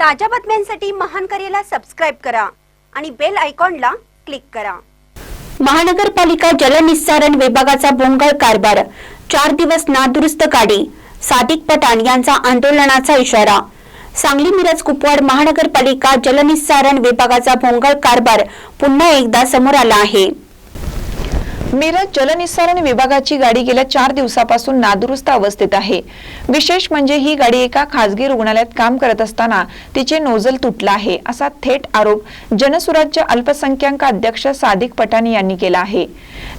ताज्या बातम्यांसाठी महान करेला सबस्क्राईब करा आणि बेल आयकॉनला क्लिक करा. महानगरपालिका जलनिस्सारण विभागाचा भोंगळ कारभार. चार दिवस नादुरुस्त काढी सादिक पठाण यांचा आंदोलनाचा इशारा. सांगली मिरज कुपवाड महानगरपालिका जलनिस्सारण विभागाचा भोंगळ कारभार पुन्हा एकदा समोर आला आहे. मिरज जलनिस्सारण विभागाची गाडी गेल्या चार दिवसापासून नादुरुस्त अवस्थेत आहे. विशेष म्हणजे ही गाडी एका खासगी रुग्णालयात काम करत असताना तिचे नोझल तुटला आहे असा थेट आरोप जनसुराज्य अल्पसंख्याक अध्यक्ष सादिक पठाणी यांनी केला आहे.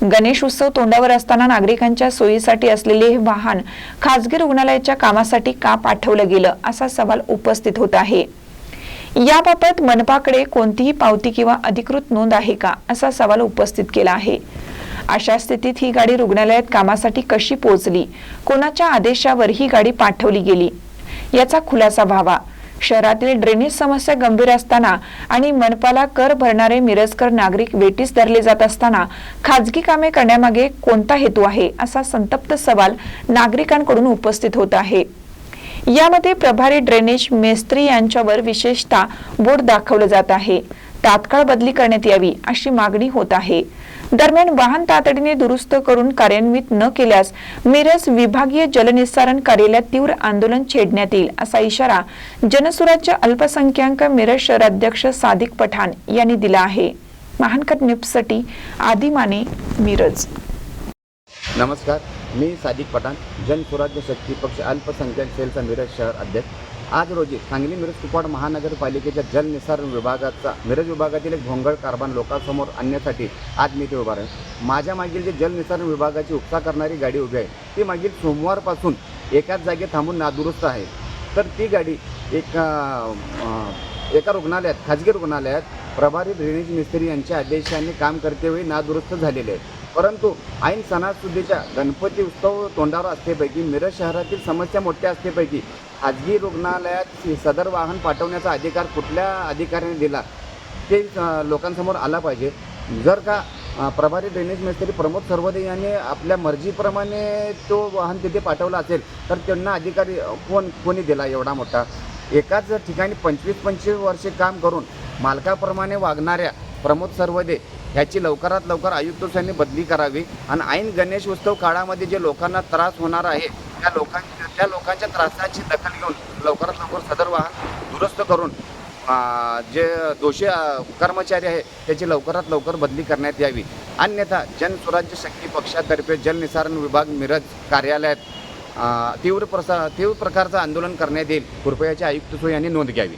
गणेश उत्सव तोंडावर असताना नागरिकांच्या सोयीसाठी असलेले हे वाहन खासगी रुग्णालयाच्या कामासाठी का पाठवलं गेलं असा सवाल उपस्थित होत आहे. याबाबत मनपाकडे कोणतीही पावती किंवा अधिकृत नोंद आहे का असा सवाल उपस्थित केला आहे. अशा स्थितीत ही गाडी रुग्णालयात कामासाठी कशी पोहोचली? कोणाच्या आदेशावर ही गाडी पाठवली गेली? याचा खुलासा व्हावा. शहरातील ड्रेनेज समस्या गंभीर असताना आणि मनपाला कर भरणारे मिरजकर नागरिक वेटीस धरले जात असताना खाजगी कामे करण्यामागे कोणता हेतू आहे असा संतप्त सवाल नागरिकांकडून उपस्थित होत आहे. यामध्ये प्रभारी ड्रेनेज मेस्त्री यांच्यावर विशेषतः बोट दाखवलं जात आहे. तात्काळ बदली करण्यात यावी अशी मागणी होत आहे. दरम्यान वाहन तातडीने दुरुस्त करून कार्यान्वित न केल्यास मिरज विभागीय जलनिस्सारण कार्यालयात तीव्र आंदोलन छेडण्यात येईल असा इशारा जनसुराज्य अल्पसंख्याक मिरज शहराध्यक्ष सादिक पठाण यांनी दिला आहे. महानकर न्यूजसाठी आदिमाने मिरज. नमस्कार. मी सादिक पठाण जनसुराज्य शक्ती पक्ष अल्पसंख्याक सेलचा मिरज शहर अध्यक्ष. आज रोजी सांगली मिरज कुपवाड महानगरपालिकेच्या जलनिसारण विभागाचा मिरज विभागातील एक भोंगळ कारभार लोकांसमोर आणण्यासाठी आज मी ते उभा राहील माझ्या मागील जे जलनिसारण विभागाची उपसा करणारी गाडी उभी आहे ती मागील सोमवारपासून एकाच जागी थांबून नादुरुस्त आहे. तर ती गाडी एक एका रुग्णालयात खाजगी रुग्णालयात प्रभारी ड्रेनेज मिस्त्री यांच्या आदेशाने काम करतेवेळी नादुरुस्त झालेले आहे. परंतु ऐन सणासुदीच्या गणपती उत्सव तोंडावर असतेपैकी मिरज शहरातील समस्या मोठ्या असतेपैकी खाजगी रुग्णालयात सदर वाहन पाठवण्याचा अधिकार कुठल्या अधिकाऱ्याने दिला ते लोकांसमोर आला पाहिजे. जर का प्रभारी ड्रेनेज मिस्त्री प्रमोद सर्वदे यांनी आपल्या मर्जीप्रमाणे तो वाहन तिथे पाठवला असेल तर त्यांना अधिकारी कोण कोणी दिला एवढा मोठा? एकाच ठिकाणी पंचवीस पंचवीस वर्षे काम करून मालकाप्रमाणे वागणाऱ्या प्रमोद सर्वदे ह्याची लवकरात लवकर आयुक्त यांनी बदली करावी. आणि ऐन गणेश उत्सव काळामध्ये जे लोकांना त्रास होणार आहे त्या लोकांच्या त्या लोकांच्या त्रासाची दखल घेऊन लवकरात लवकर सदर वाहन दुरुस्त करून जे दोषी कर्मचारी आहे त्याची लवकरात लवकर बदली करण्यात यावी. अन्यथा जनस्वराज्य शक्ती पक्षातर्फे जलनिसारण विभाग मिरज कार्यालयात तीव्र प्रसा तीव्र प्रकारचं आंदोलन करण्यात येईल. कृपयाच्या आयुक्त यांनी नोंद घ्यावी.